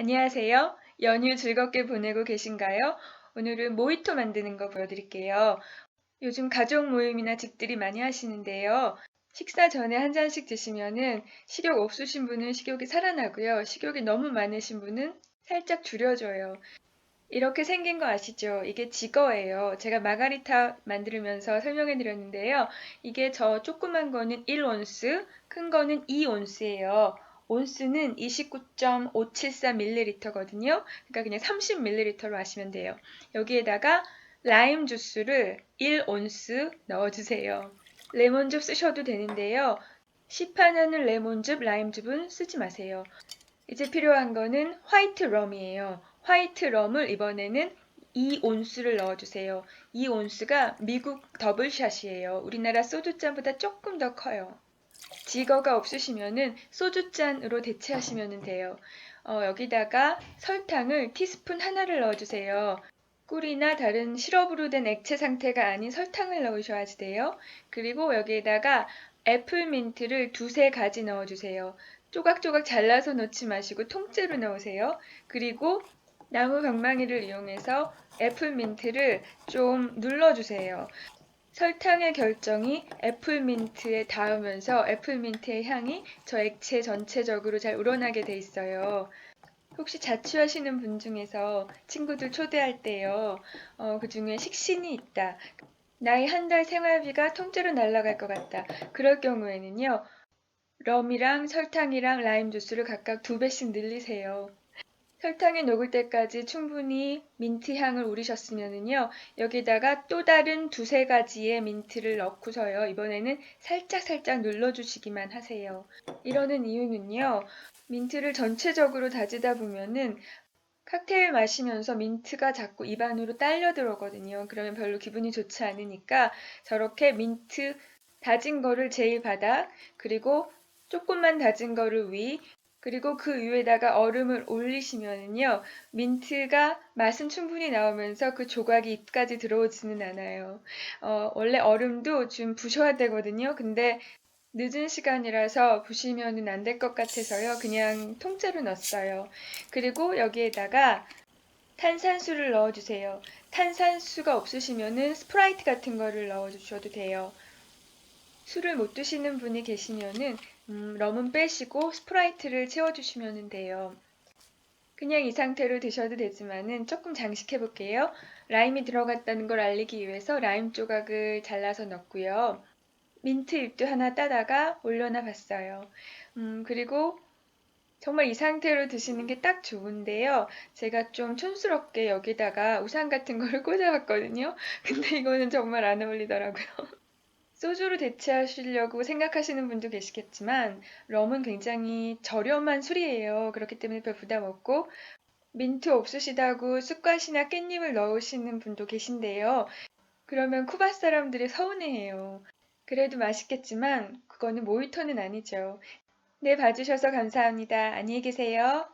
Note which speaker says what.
Speaker 1: 안녕하세요. 연휴 즐겁게 보내고 계신가요? 오늘은 모히토 만드는 거 보여드릴게요. 요즘 가족 모임이나 집들이 많이 하시는데요. 식사 전에 한 잔씩 드시면은 식욕 없으신 분은 식욕이 살아나고요. 식욕이 너무 많으신 분은 살짝 줄여줘요. 이렇게 생긴 거 아시죠? 이게 지거예요. 제가 마가리타 만들면서 설명해 드렸는데요. 이게 저 조그만 거는 1온스, 큰 거는 2온스예요. 온스는 29.574ml거든요. 그러니까 그냥 30ml로 하시면 돼요. 여기에다가 라임 주스를 1온스 넣어주세요. 레몬즙 쓰셔도 되는데요. 시판하는 레몬즙, 라임즙은 쓰지 마세요. 이제 필요한 거는 화이트 럼이에요. 화이트 럼을 이번에는 2온스를 넣어주세요. 2온스가 미국 더블샷이에요. 우리나라 소주잔보다 조금 더 커요. 지거가 없으시면은 소주잔으로 대체하시면 돼요. 어, 여기다가 설탕을 티스푼 하나를 넣어주세요. 꿀이나 다른 시럽으로 된 액체 상태가 아닌 설탕을 넣으셔야지 돼요. 그리고 여기에다가 애플민트를 두세 가지 넣어주세요. 조각조각 잘라서 넣지 마시고 통째로 넣으세요. 그리고 나무 방망이를 이용해서 애플민트를 좀 눌러주세요. 설탕의 결정이 애플민트에 닿으면서 애플민트의 향이 저 액체 전체적으로 잘 우러나게 돼 있어요. 혹시 자취하시는 분 중에서 친구들 초대할 때요, 어, 그 중에 식신이 있다. 나의 한 달 생활비가 통째로 날아갈 것 같다. 그럴 경우에는요, 럼이랑 설탕이랑 라임 주스를 각각 두 배씩 늘리세요. 설탕이 녹을 때까지 충분히 민트 향을 우리셨으면은요, 여기다가 또 다른 두세 가지의 민트를 넣고서요, 이번에는 살짝 살짝 눌러주시기만 하세요. 이러는 이유는요, 민트를 전체적으로 다지다 보면은 칵테일 마시면서 민트가 자꾸 입 안으로 딸려 들어오거든요. 그러면 별로 기분이 좋지 않으니까 저렇게 민트 다진 거를 제일 바닥, 그리고 조금만 다진 거를 위, 그리고 그 위에다가 얼음을 올리시면은요, 민트가 맛은 충분히 나오면서 그 조각이 입까지 들어오지는 않아요. 어, 원래 얼음도 좀 부셔야 되거든요. 근데 늦은 시간이라서 부시면은 안 될 것 같아서요. 그냥 통째로 넣었어요. 그리고 여기에다가 탄산수를 넣어주세요. 탄산수가 없으시면은 스프라이트 같은 거를 넣어주셔도 돼요. 술을 못 드시는 분이 계시면은 음, 럼은 빼시고 스프라이트를 채워주시면 돼요. 그냥 이 상태로 드셔도 되지만은 조금 장식해 볼게요. 라임이 들어갔다는 걸 알리기 위해서 라임 조각을 잘라서 넣고요. 민트 잎도 하나 따다가 올려놔 봤어요. 음, 그리고 정말 이 상태로 드시는 게 딱 좋은데요. 제가 좀 촌스럽게 여기다가 우산 같은 거를 꽂아봤거든요. 근데 이거는 정말 안 어울리더라고요. 소주로 대체하시려고 생각하시는 분도 계시겠지만 럼은 굉장히 저렴한 술이에요. 그렇기 때문에 별 부담 없고 민트 없으시다고 쑥갓이나 깻잎을 넣으시는 분도 계신데요. 그러면 쿠바 사람들이 서운해해요. 그래도 맛있겠지만 그거는 모히토는 아니죠. 네, 봐주셔서 감사합니다. 안녕히 계세요.